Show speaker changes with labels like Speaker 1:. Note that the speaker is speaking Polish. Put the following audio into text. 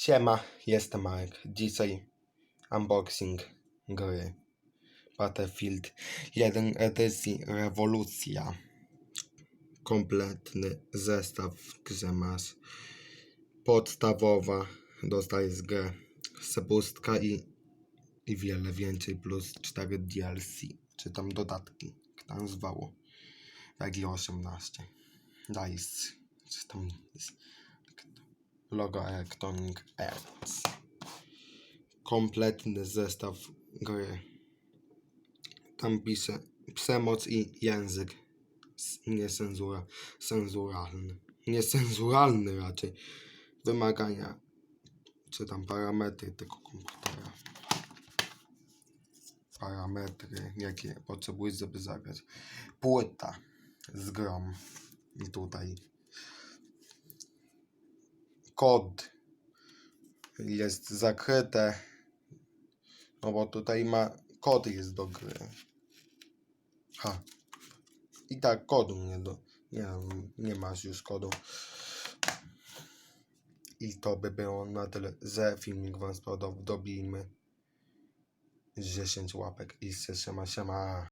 Speaker 1: Siema, jestem Marek. Dzisiaj unboxing gry Battlefield 1 edycji Rewolucja. Kompletny zestaw grze masz. Podstawowa dostajesz grę sepustka i, i wiele więcej plus 4 DLC, czy tam dodatki, jak tam zwało. Jak i 18. Dice, czy tam jest logo Electronic Arts. Kompletny zestaw gry. Tam pisze przemoc i język s- niecenzura, cenzuralny. Niecenzuralny raczej. Wymagania, czy tam parametry tego komputera. Parametry, jakie potrzebujesz, żeby zagrać. Płyta z grom. I tutaj kod jest zakryte. No bo tutaj ma kod jest do gry. Ha. I tak kodu nie do. Nie, nie masz już kodu. I to by było na tyle. Ze filmik wam spodobał. Dobijmy 10 łapek i siema siema.